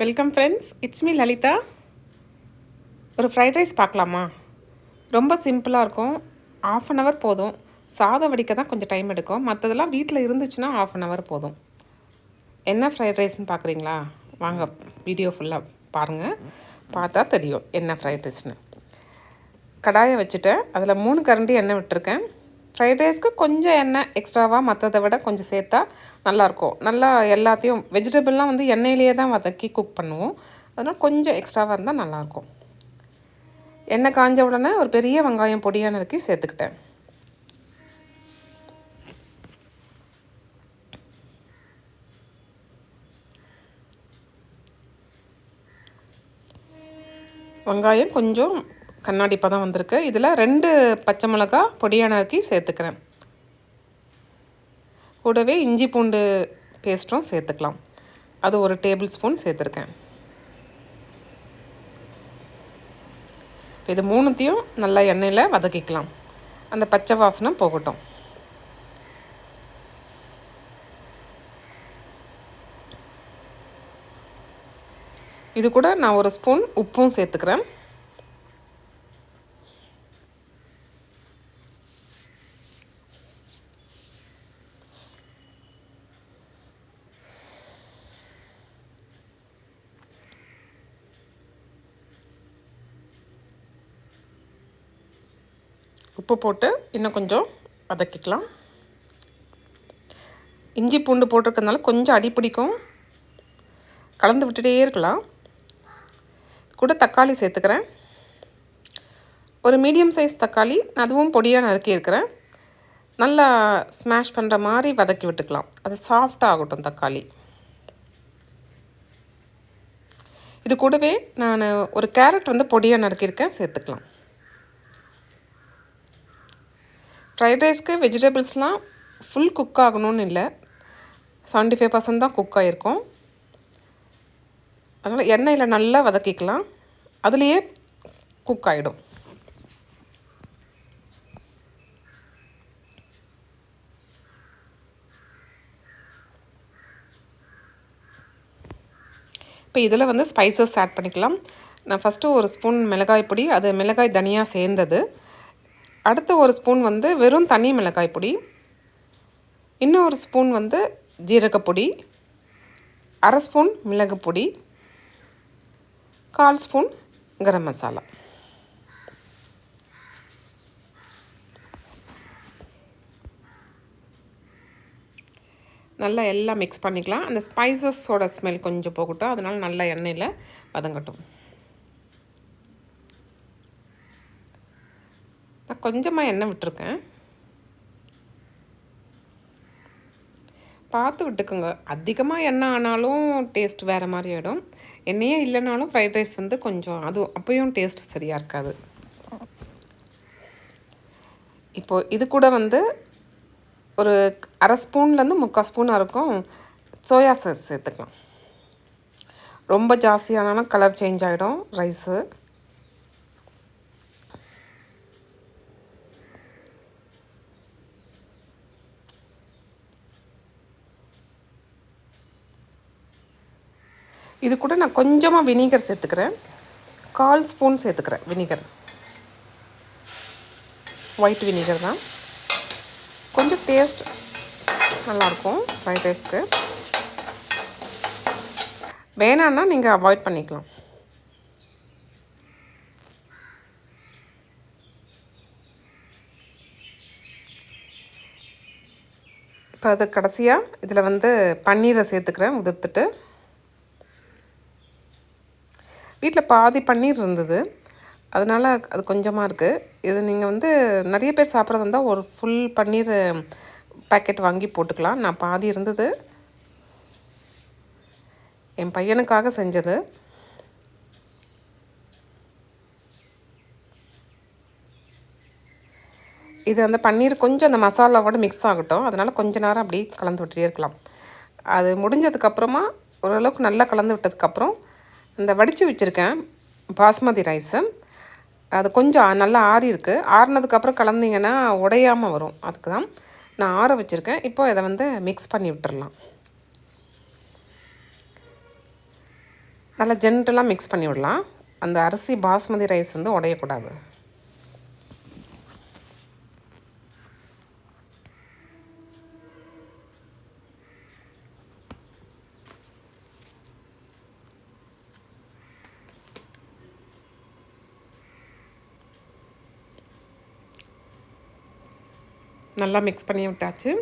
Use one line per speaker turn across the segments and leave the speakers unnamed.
Welcome friends it's me Lalitha ஒரு fried rice பார்க்கலாமா? ரொம்ப சிம்பிளாக இருக்கும். ஆஃப் அன் ஹவர் போதும். சாதம் வடிக்க தான் கொஞ்சம் டைம் எடுக்கும். மற்றதெல்லாம் வீட்டில் இருந்துச்சுன்னா ஆஃப் அன் ஹவர் போதும். என்ன ஃப்ரைட் ரைஸ்னு பார்க்குறீங்களா? வாங்க வீடியோ ஃபுல்லாக பாருங்கள் பார்த்தா தெரியும் என்ன ஃப்ரைட் ரைஸ்னு கடாயை வச்சுட்டேன். அதில் மூணு கரண்டி எண்ணெய் விட்டுருக்கேன். ஃப்ரைட் ரைஸ்க்கு கொஞ்சம் எண்ணெய் எக்ஸ்ட்ராவாக மற்றதை விட கொஞ்சம் சேர்த்தா நல்லாயிருக்கும். நல்லா எல்லாத்தையும் வெஜிடபிள்லாம் வந்து எண்ணெயிலேயே தான் வதக்கி குக் பண்ணுவோம். அதனால் கொஞ்சம் எக்ஸ்ட்ராவாக இருந்தால் நல்லாயிருக்கும். எண்ணெய் காஞ்ச உடனே ஒரு பெரிய வெங்காயம் பொடியான நறுக்கி சேர்த்துக்கிட்டேன். வெங்காயம் கொஞ்சம் கண்ணாடி பதம் வந்திருக்கு. இதில் ரெண்டு பச்சை மிளகா பொடியானாக்கி சேர்த்துக்கிறேன். கூடவே இஞ்சி பூண்டு பேஸ்ட்டும் சேர்த்துக்கலாம். அது ஒரு டேபிள் ஸ்பூன் சேர்த்துருக்கேன். இது மூணுத்தையும் நல்லா எண்ணெயில் வதக்கிக்கலாம். அந்த பச்சை வாசனை போகட்டும். இது கூட நான் ஒரு ஸ்பூன் உப்பும் சேர்த்துக்கிறேன். உப்பு போட்டு இன்னும் கொஞ்சம் வதக்கிக்கலாம். இஞ்சி பூண்டு போட்டிருக்கறதுனால கொஞ்சம் அடி பிடிக்கும். கலந்து விட்டுட்டே இருக்கலாம். கூட தக்காளி சேர்த்துக்கிறேன். ஒரு மீடியம் சைஸ் தக்காளி அதுவும் பொடியாக நறுக்கி இருக்கிறேன். நல்லா ஸ்மாஷ் பண்ணுற மாதிரி வதக்கி விட்டுக்கலாம். அது சாஃப்டாக ஆகட்டும் தக்காளி. இது கூடவே நான் ஒரு கேரட் வந்து பொடியாக நறுக்கியிருக்கேன் சேர்த்துக்கலாம். ஃப்ரைட் ரைஸ்க்கு வெஜிடபிள்ஸ்லாம் ஃபுல் குக் ஆகணும்னு இல்லை. செவன்ட்டி ஃபைவ் பர்சன்ட் தான் குக் ஆகிருக்கும் அதனால் எண்ணெயில் நல்லா வதக்கிக்கலாம். அதுலேயே குக் ஆகிடும் இப்போ இதில் வந்து ஸ்பைசஸ் ஆட் பண்ணிக்கலாம். நான் ஃபஸ்ட்டு ஒரு ஸ்பூன் மிளகாய் பொடி அது மிளகாய் தனியாக சேர்ந்தது. அடுத்து ஒரு ஸ்பூன் வந்து வெறும் தனி மிளகாய் பொடி. இன்னும் ஒரு ஸ்பூன் வந்து ஜீரகப்பொடி அரை ஸ்பூன் மிளகு பொடி. கால் ஸ்பூன் கரம் மசாலா. நல்லா எல்லாம் மிக்ஸ் பண்ணிக்கலாம். அந்த ஸ்பைசஸோட ஸ்மெல் கொஞ்சம் போகட்டும். அதனால் நல்லா எண்ணெயில் வதங்கட்டும். கொஞ்சமாக எண்ணெய் விட்டுருக்கேன். பார்த்து விட்டுக்குங்க. அதிகமாக எண்ணெய் ஆனாலும் டேஸ்ட் வேறு மாதிரி ஆகிடும் எண்ணெயே இல்லைனாலும் ஃப்ரைட் ரைஸ் வந்து கொஞ்சம் அது அப்பயும் டேஸ்ட் சரியாக இருக்காது. இப்போது இது கூட வந்து ஒரு அரை ஸ்பூன்லேருந்து முக்கால் ஸ்பூன் இருக்கும். சோயா சாஸ் சேர்த்துக்கலாம். ரொம்ப ஜாஸ்தியானாலும் கலர் சேஞ்ச் ஆகிடும் ரைஸு இது கூட நான் கொஞ்சமாக வினிகர் சேர்த்துக்கிறேன். கால் ஸ்பூன் சேர்த்துக்கிறேன் வினிகர். ஒயிட் வினிகர் தான். கொஞ்சம் டேஸ்ட் நல்லாயிருக்கும் ஃப்ரைட் ரைஸ்க்கு வேணான்னா நீங்கள் அவாய்ட் பண்ணிக்கலாம். இப்போ அது கடைசியாக இதில் வந்து பன்னீரை சேர்த்துக்கிறேன் உதிர்த்துட்டு. வீட்டில் பாதி பன்னீர் இருந்தது. அதனால் அது கொஞ்சமாக இருக்குது இது நீங்கள் வந்து நிறைய பேர் சாப்பிட்றது இருந்தால் ஒரு ஃபுல் பன்னீர் பேக்கெட் வாங்கி போட்டுக்கலாம். நான் பாதி இருந்தது. என் பையனுக்காக செஞ்சது. இது அந்த பன்னீர் கொஞ்சம் அந்த மசாலாவோட மிக்ஸ் ஆகட்டும். அதனால் கொஞ்ச நேரம் அப்படியே கலந்து விட்டுட்டே இருக்கலாம். அது முடிஞ்சதுக்கப்புறமா ஓரளவுக்கு நல்லா கலந்து விட்டதுக்கப்புறம் இந்த வடித்து வச்சுருக்கேன் பாஸ்மதி ரைஸு. அது கொஞ்சம் நல்லா ஆறி இருக்குது ஆறினதுக்கப்புறம் கலந்திங்கன்னா உடையாமல் வரும். அதுக்கு தான் நான் ஆற வச்சுருக்கேன். இப்போ இதை வந்து மிக்ஸ் பண்ணி விட்டுடலாம் நல்லா ஜென்டலாக மிக்ஸ் பண்ணி விடலாம். அந்த அரிசி பாஸ்மதி ரைஸ் வந்து உடையக்கூடாது. நல்லா மிக்ஸ் பண்ணி விட்டாச்சு.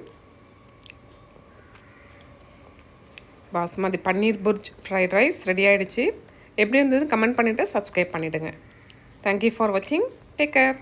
பாஸ்மதி பன்னீர் புர்ஜ் ஃப்ரைட் ரைஸ் ரெடி ஆகிடுச்சு எப்படி இருந்தது கமெண்ட் பண்ணிவிட்டு சப்ஸ்கிரைப் பண்ணிவிடுங்க தேங்க்யூ ஃபார் வாட்சிங் டேக் கேர்